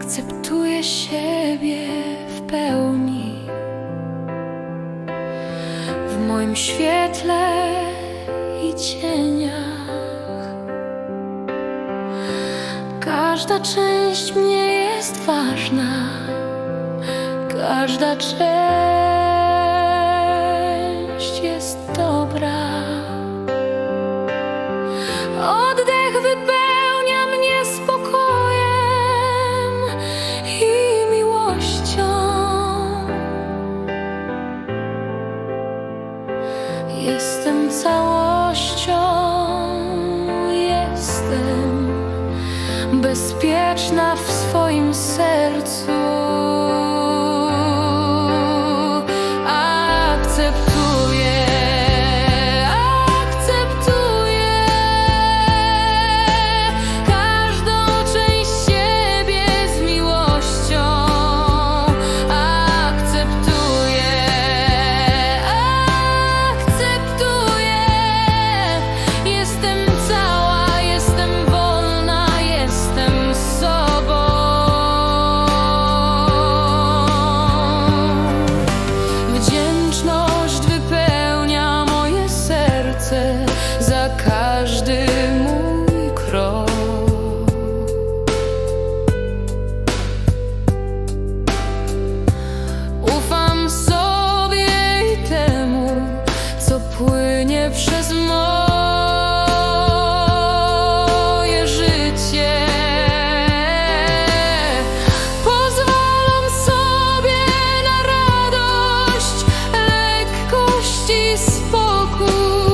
akceptuję siebie w pełni. W moim świetle i cieniach. Każda część mnie jest ważna, każda część jest dobra. bezpieczna w swoim sercu. desfoco.